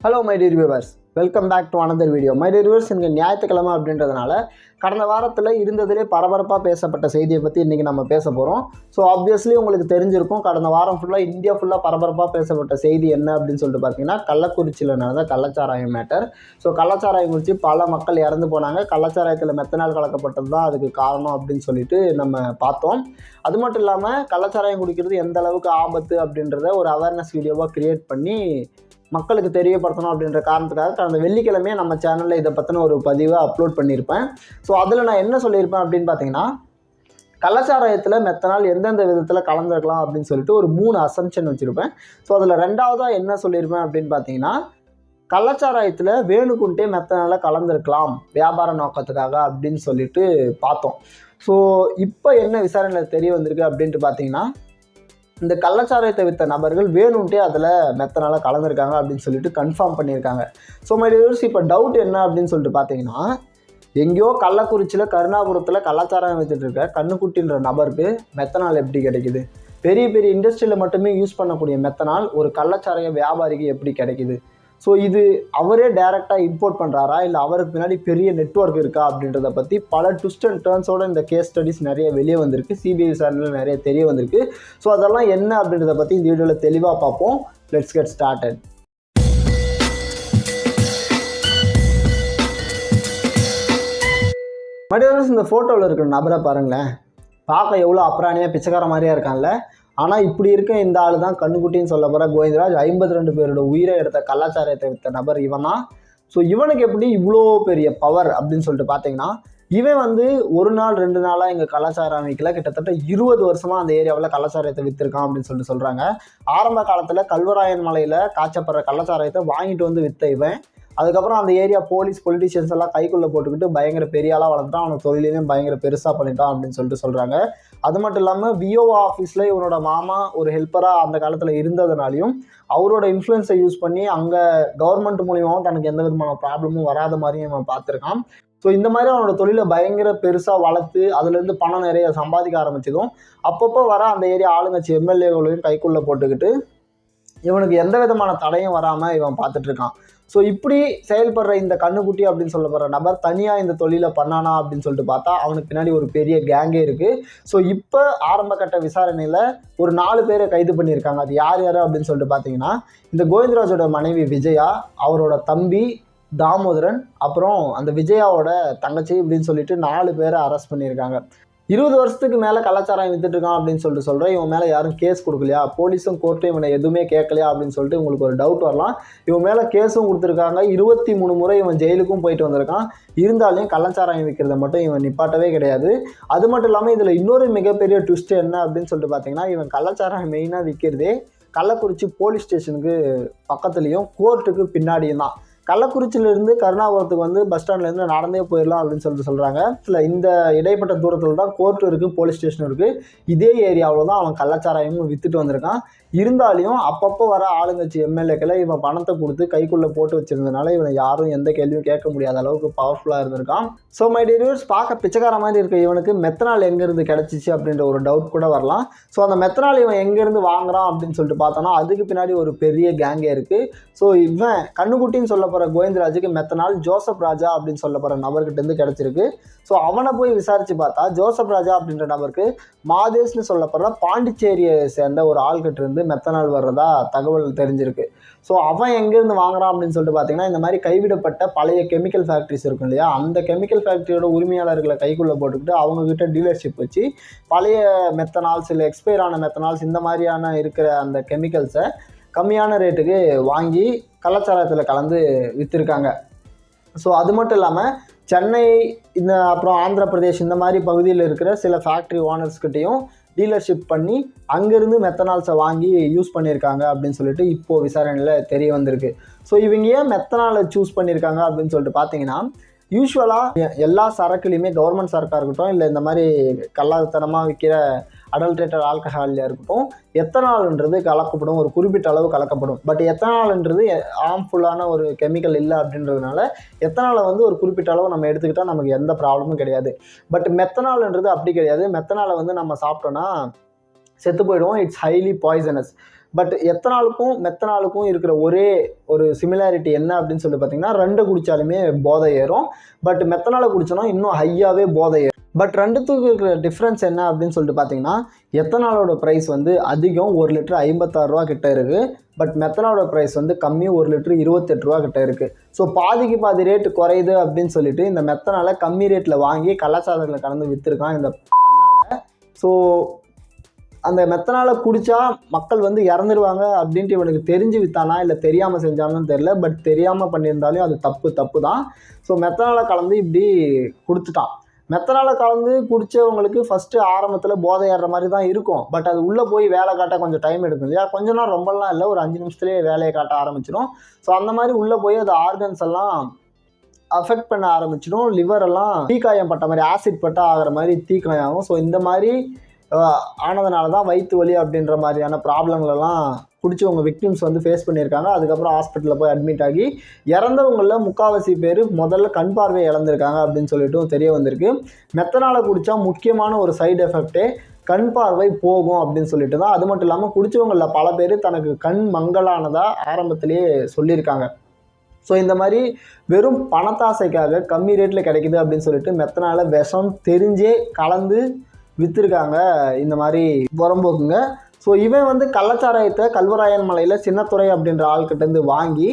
Hello my dear viewers welcome back to another video my dear viewers இங்கே ஞாயிற்றுக்கிழமை அப்படின்றதுனால கடந்த வாரத்தில் இருந்ததிலே பரபரப்பாக பேசப்பட்ட செய்தியை பற்றி இன்றைக்கி நம்ம பேச போகிறோம் ஸோ ஆப்வியஸ்லி உங்களுக்கு தெரிஞ்சிருக்கும் கடந்த வாரம் ஃபுல்லாக இந்தியா ஃபுல்லாக பரபரப்பாக பேசப்பட்ட செய்தி என்ன அப்படின்னு சொல்லிட்டு பார்த்தீங்கன்னா கள்ளக்குறிச்சியில் நடந்த கள்ளச்சாராயம் மேட்டர் ஸோ கள்ளச்சாராயம் குறித்து பல மக்கள் இறந்து போனாங்க. கள்ளச்சாராயத்தில் மெத்தனால் கலக்கப்பட்டது தான் அதுக்கு காரணம் அப்படின்னு சொல்லிட்டு நம்ம பார்த்தோம். அது மட்டும் இல்லாமல் கள்ளச்சாராயம் குடிக்கிறது எந்த அளவுக்கு ஆபத்து அப்படின்றத ஒரு அவேர்னஸ் வீடியோவாக க்ரியேட் பண்ணி மக்களுக்கு தெரியப்படுத்தணும் அப்படின்ற காரணத்துக்காக கடந்த வெள்ளிக்கிழமையே நம்ம சேனலில் இதை பற்றின ஒரு பதிவை அப்லோட் பண்ணியிருப்பேன். ஸோ ஸோ அதில் நான் என்ன சொல்லியிருப்பேன் அப்படின்னு பார்த்தீங்கன்னா கள்ளச்சாராயத்தில் மெத்தனால் எந்தெந்த விதத்தில் கலந்துருக்கலாம் அப்படின்னு சொல்லிட்டு ஒரு மூணு அசம்ஷன் வச்சுருப்பேன். ஸோ அதில் ரெண்டாவதாக என்ன சொல்லியிருப்பேன் அப்படின்னு பார்த்தீங்கன்னா கள்ளச்சாராயத்தில் வேணுக்குண்டே மெத்தனால் கலந்துருக்கலாம் வியாபார நோக்கத்துக்காக அப்படின்னு சொல்லிட்டு பார்த்தோம். ஸோ இப்போ என்ன விசாரணையில் தெரிய வந்திருக்கு அப்படின்ட்டு பார்த்தீங்கன்னா இந்த கள்ளச்சாராயத்தை விற்ற நபர்கள் வேணும்ட்டே அதில் மெத்தனால் கலந்துருக்காங்க அப்படின்னு சொல்லிட்டு கன்ஃபார்ம் பண்ணியிருக்காங்க. ஸோ மைடியர்ஸ் இப்போ டவுட் என்ன அப்படின்னு சொல்லிட்டு பார்த்தீங்கன்னா எங்கேயோ கள்ளக்குறிச்சியில் கருணாபுரத்தில் கலாச்சாரம் வச்சுட்டு இருக்க கண்ணுக்குட்டின்ற நபருக்கு மெத்தனால் எப்படி கிடைக்குது? பெரிய பெரிய இண்டஸ்ட்ரியில் மட்டுமே யூஸ் பண்ணக்கூடிய மெத்தனால் ஒரு கள்ளச்சாராய வியாபாரிக்கு எப்படி கிடைக்குது? ஸோ இது அவரே டைரெக்டாக இம்போர்ட் பண்ணுறாரா இல்லை அவருக்கு பின்னாடி பெரிய நெட்ஒர்க் இருக்கா? அப்படின்றத பற்றி பல ட்விஸ்ட் அண்ட் டேர்ன்ஸோட இந்த கேஸ் ஸ்டடிஸ் நிறைய வெளியே வந்திருக்கு. சிபிஐ விசாரணையில் நிறைய தெரிய வந்திருக்கு. ஸோ அதெல்லாம் என்ன அப்படின்றத பற்றி இந்த வீடியோவில் தெளிவாக பார்ப்போம். லெட்ஸ் கெட் ஸ்டார்டட் மடியரசு இந்த ஃபோட்டோவில் இருக்கிற நபரை பாருங்களேன். பார்க்க எவ்வளோ அப்ராணியாக பிச்சைக்கார மாதிரியாக இருக்கான்ல. ஆனால் இப்படி இருக்க இந்த ஆள் தான் கண்ணுக்குட்டின்னு சொல்ல போகிற கோவிந்தராஜ். ஐம்பத்தி ரெண்டு பேரோட உயிரை எடுத்த கலாச்சாரத்தை எடுத்த நபர் இவன். தான் ஸோ இவனுக்கு எப்படி இவ்வளோ பெரிய பவர் அப்படின்னு சொல்லிட்டு பார்த்தீங்கன்னா இவன் வந்து ஒரு நாள் ரெண்டு நாளாக எங்கள் கலாச்சாரம் அமைக்கல. கிட்டத்தட்ட இருபது வருஷமாக அந்த ஏரியாவில் கலாச்சாரத்தை விற்றுருக்கான் அப்படின்னு சொல்லிட்டு சொல்கிறாங்க ஆரம்ப காலத்தில் கல்வராயன் மலையில் காய்ச்சப்படுற கலாச்சாரத்தை வாங்கிட்டு வந்து விற்ற இவன். அதுக்கப்புறம் அந்த ஏரியா போலீஸ் பொலிட்டிஷியன்ஸ் எல்லாம் கைக்குள்ளே போட்டுக்கிட்டு பயங்கர பெரிய ஆளாக வளர்ந்துட்டான். அவனுக்கு தொழிலையும் பயங்கர பெருசாக பண்ணிட்டான் அப்படின்னு சொல்லிட்டு சொல்கிறாங்க அது மட்டும் இல்லாமல் விஓ ஆஃபீஸில் இவனோட மாமா ஒரு ஹெல்ப்பராக அந்த காலத்தில் இருந்ததுனாலையும் அவரோட இன்ஃப்ளூயன்ஸை யூஸ் பண்ணி அங்கே கவர்மெண்ட் மூலியமாகவும் தனக்கு எந்த விதமான ப்ராப்ளமும் வராத மாதிரியும் இவன் பார்த்துருக்கான். ஸோ இந்த மாதிரி அவனோட தொழிலை பயங்கர பெருசாக வளர்த்து அதுலேருந்து பணம் நிறைய சம்பாதிக்க ஆரம்பிச்சதும் அப்பப்போ வர அந்த ஏரியா ஆளுங்கட்சி எம்எல்ஏகளையும் கைக்குள்ளே போட்டுக்கிட்டு இவனுக்கு எந்த விதமான தடையும் வராமல் இவன் பார்த்துட்ருக்கான் ஸோ இப்படி செயல்படுற இந்த கண்ணுக்குட்டி அப்படின்னு சொல்லப்படுற நபர் தனியாக இந்த தொழிலை பண்ணானா அப்படின்னு சொல்லிட்டு பார்த்தா அவனுக்கு பின்னாடி ஒரு பெரிய கேங்கே இருக்குது ஸோ இப்போ ஆரம்ப கட்ட விசாரணையில் ஒரு நாலு பேரை கைது பண்ணியிருக்காங்க. அது யார் யார் அப்படின்னு சொல்லிட்டு பார்த்தீங்கன்னா இந்த கோவிந்தராஜோட மனைவி விஜயா அவரோட தம்பி தாமோதரன் அப்புறம் அந்த விஜயாவோட தங்கச்சி இப்படின்னு சொல்லிட்டு நாலு பேரை அரெஸ்ட் பண்ணியிருக்காங்க. இருபது வருஷத்துக்கு மேலே கலாச்சாரம் வித்துட்டு இருக்கான் அப்படின்னு சொல்லிட்டு சொல்கிறேன் இவன் மேலே யாரும் கேஸ் கொடுக்கலையா? போலீஸும் கோர்ட்டும் இவனை எதுவுமே கேட்கலையா அப்படின்னு சொல்லிட்டு உங்களுக்கு ஒரு டவுட் வரலாம். இவன் மேலே கேஸும் கொடுத்துருக்காங்க. இருபத்தி மூணு முறை இவன் ஜெயிலுக்கும் போயிட்டு வந்திருக்கான். இருந்தாலும் கலாச்சாரம் விற்கிறத மட்டும் இவன் நிப்பாட்டவே கிடையாது. அது மட்டும் இல்லாமல் இதில் இன்னொரு மிகப்பெரிய ட்விஸ்ட் என்ன அப்படின்னு சொல்லிட்டு பார்த்தீங்கன்னா இவன் கலாச்சாரம் மெயினாக விற்கிறதே கள்ளக்குறிச்சி போலீஸ் ஸ்டேஷனுக்கு பக்கத்துலேயும் கோர்ட்டுக்கு பின்னாடியும் தான். கள்ளக்குறிச்சியிலேருந்து கருணாபுரத்துக்கு வந்து பஸ் ஸ்டாண்ட்லேருந்து நடந்தே போயிடலாம் அப்படின்னு சொல்லிட்டு சொல்கிறாங்க இல்லை இந்த இடைப்பட்ட தூரத்தில் தான் கோர்ட் இருக்குது போலீஸ் ஸ்டேஷன் இருக்குது இதே ஏரியாவில் தான் அவன் கள்ளச்சாராயமும் விற்றுட்டு வந்திருக்கான். இருந்தாலையும் அப்பப்போ வர ஆளுங்கட்சி எம்எல்ஏக்களை இவன் பணத்தை கொடுத்து கைக்குள்ளே போட்டு வச்சிருந்தனால இவனை யாரும் எந்த கேள்வியும் கேட்க முடியாத அளவுக்கு பவர்ஃபுல்லாக இருந்திருக்கான். ஸோ மை டியர்ஸ் பார்க்க பிச்சைக்கார மாதிரி இருக்க இவனுக்கு மெத்தனால் எங்கேருந்து கிடச்சிச்சு அப்படின்ற ஒரு டவுட் கூட வரலாம். ஸோ அந்த மெத்தனால் இவன் எங்கேருந்து வாங்குறான் அப்படின்னு சொல்லிட்டு பார்த்தோன்னா அதுக்கு பின்னாடி ஒரு பெரிய கேங்கே இருக்குது ஸோ இவன் கண்ணுக்குட்டின்னு சொல்ல போகிற கோவிந்தராஜுக்கு மெத்தனால் ஜோசப் ராஜா அப்படின்னு சொல்ல போகிற நபர்கிட்டேருந்து கிடச்சிருக்கு. ஸோ அவனை போய் விசாரித்து பார்த்தா ஜோசப் ராஜா அப்படின்ற நபருக்கு மாதேஷ்னு சொல்லப்படுற பாண்டிச்சேரியை சேர்ந்த ஒரு ஆள்கிட்ட இருந்து மெத்தனால் வர்றதா தகவல் தெரிஞ்சிருக்கு. ஸோ அவன் எங்கேருந்து வாங்குறான் அப்படின்னு சொல்லிட்டு பார்த்தீங்கன்னா இந்த மாதிரி கைவிடப்பட்ட பழைய கெமிக்கல் ஃபேக்ட்ரிஸ் இருக்கும் இல்லையா? அந்த கெமிக்கல் ஃபேக்ட்ரியோட உரிமையாளர்களை கைக்குள்ளே போட்டுக்கிட்டு அவங்கக்கிட்ட டீலர்ஷிப் வச்சு பழைய மெத்தனால்ஸ் இல்லை எக்ஸ்பயர் ஆன மெத்தனால்ஸ் இந்த மாதிரியான இருக்கிற அந்த கெமிக்கல்ஸை கம்மியான ரேட்டுக்கு வாங்கி கலாச்சாரத்தில் கலந்து விற்றுருக்காங்க ஸோ அது மட்டும் இல்லாமல் சென்னை இந்த அப்புறம் ஆந்திர பிரதேஷ் இந்த மாதிரி பகுதியில் இருக்கிற சில ஃபேக்ட்ரி ஓனர்ஸ்கிட்டையும் டீலர்ஷிப் பண்ணி அங்கேருந்து மெத்தனால்ஸை வாங்கி யூஸ் பண்ணியிருக்காங்க அப்படின்னு சொல்லிட்டு இப்போது விசாரணையில் தெரிய வந்திருக்கு. ஸோ இவங்க ஏன் மெத்தனாலை சூஸ் பண்ணியிருக்காங்க அப்படின்னு சொல்லிட்டு பார்த்தீங்கன்னா யூஸ்வலாக எல்லா சரக்குலையுமே கவர்மெண்ட் சரக்காக இருக்கட்டும் இல்லை இந்த மாதிரி கல்லாத்தனமாக விற்கிற அடல்ட்ரேட்டட் ஆல்கஹாலில் இருக்கட்டும் எத்தனால்ன்றது கலக்கப்படும் ஒரு குறிப்பிட்ட அளவு கலக்கப்படும். பட் எத்தனால்ன்றது ஹார்ம்ஃபுல்லான ஒரு கெமிக்கல் இல்லை அப்படின்றதுனால எத்தனாலை வந்து ஒரு குறிப்பிட்ட அளவு நம்ம எடுத்துக்கிட்டால் நமக்கு எந்த ப்ராப்ளமும் கிடையாது. பட் மெத்தனால்ன்றது அப்படி கிடையாது. மெத்தனாலை வந்து நம்ம சாப்பிட்டோன்னா செத்து போயிடுவோம். இட்ஸ் ஹைலி பாய்சனஸ் பட் எத்தனாலுக்கும் மெத்தனாலுக்கும் இருக்கிற ஒரே ஒரு சிமிலாரிட்டி என்ன அப்படின்னு சொல்லி பார்த்தீங்கன்னா ரெண்டு குடித்தாலுமே போதை ஏறும். பட் மெத்தனாலை குடிச்சோன்னா இன்னும் ஹையாகவே போதை ஏறும் பட் ரெண்டுத்துக்கு இருக்கிற டிஃப்ரென்ஸ் என்ன அப்படின்னு சொல்லிட்டு பார்த்தீங்கன்னா எத்தனாலோட ப்ரைஸ் வந்து அதிகம் ஒரு லிட்டர் ஐம்பத்தாறு ரூபா கிட்ட இருக்குது பட் மெத்தனாலோட ப்ரைஸ் வந்து கம்மி ஒரு லிட்டர் இருபத்தெட்டு ரூபா கிட்ட இருக்குது ஸோ பாதிக்கு பாதி ரேட்டு குறையுது அப்படின்னு சொல்லிட்டு இந்த மெத்தனால கம்மி ரேட்டில் வாங்கி கலாச்சாரத்தில் கலந்து விற்றுருக்கான் இந்த ஸோ அந்த மெத்தனால் குடித்தா மக்கள் வந்து இறந்துருவாங்க அப்படின்ட்டு இவனுக்கு தெரிஞ்சு வித்தானா இல்லை தெரியாமல் செஞ்சானு தெரில பட் தெரியாமல் பண்ணியிருந்தாலும் அது தப்பு தப்பு தான் ஸோ மெத்தனால் கலந்து இப்படி கொடுத்துட்டான். மெத்தனால் கலந்து குடித்தவங்களுக்கு ஃபஸ்ட்டு ஆரம்பத்தில் போதை ஏறுற மாதிரி தான் இருக்கும். பட் அது உள்ளே போய் வேலை காட்ட கொஞ்சம் டைம் எடுக்கும் இல்லையா? கொஞ்ச நேரம் ரொம்பலாம் இல்லை ஒரு அஞ்சு நிமிஷத்துலேயே வேலையை காட்ட ஆரம்பிச்சிடும் ஸோ அந்த மாதிரி உள்ளே போய் அது ஆர்கன்ஸ் எல்லாம் அஃபெக்ட் பண்ண ஆரம்பிச்சிடும் லிவர் எல்லாம் தீக்காயம் பட்ட மாதிரி ஆசிட் பட்ட ஆகிற மாதிரி தீக்காயம் ஆகும். ஸோ இந்த மாதிரி ஆனதுனால தான் வயிற்று வலி அப்படின்ற மாதிரியான ப்ராப்ளங்கள் எல்லாம் குடிச்சவங்க விக்டிம்ஸ் வந்து ஃபேஸ் பண்ணியிருக்காங்க. அதுக்கப்புறம் ஹாஸ்பிட்டலில் போய் அட்மிட் ஆகி இறந்தவங்களில் முக்கால்வாசி பேர் முதல்ல கண் பார்வை இழந்திருக்காங்க அப்படின்னு சொல்லிட்டும் தெரிய வந்திருக்கு. மெத்தனால குடித்தா முக்கியமான ஒரு சைடு எஃபெக்டே கண் பார்வை போகும் அப்படின்னு சொல்லிட்டு தான். அது மட்டும் இல்லாமல் குடித்தவங்களில் பல பேர் தனக்கு கண் மங்கலானதாக ஆரம்பத்திலேயே சொல்லியிருக்காங்க. ஸோ இந்த மாதிரி வெறும் பணத்தாசைக்காக கம்மி ரேட்டில் கிடைக்குது அப்படின்னு சொல்லிட்டு மெத்தனால் விஷம் தெரிஞ்சே கலந்து விற்றுருக்காங்க இந்த மாதிரி புறம்போக்குங்க ஸோ இவன் வந்து கள்ளச்சாராயத்தை கல்வராயன் மலையில் சின்னத்துறை அப்படின்ற ஆள்கிட்டேருந்து வாங்கி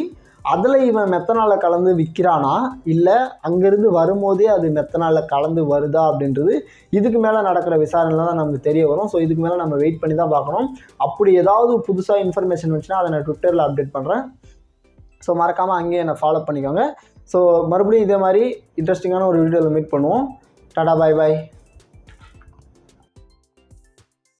அதில் இவன் மெத்தனால கலந்து விற்கிறானா இல்லை அங்கேருந்து வரும்போதே அது மெத்தனால கலந்து வருதா அப்படின்றது இதுக்கு மேலே நடக்கிற விசாரணையில் தான் நமக்கு தெரிய வரும். ஸோ இதுக்கு மேலே நம்ம வெயிட் பண்ணி தான் பார்க்கணும். அப்படி ஏதாவது புதுசாக இன்ஃபர்மேஷன் வந்துச்சுன்னா அதை நான் ட்விட்டரில் அப்டேட் பண்ணுறேன் ஸோ மறக்காமல் அங்கேயே என்னை ஃபாலோ பண்ணிக்கோங்க. ஸோ மறுபடியும் இதே மாதிரி இன்ட்ரெஸ்டிங்கான ஒரு வீடியோவில் மீட் பண்ணுவோம். டாடா பாய் பாய்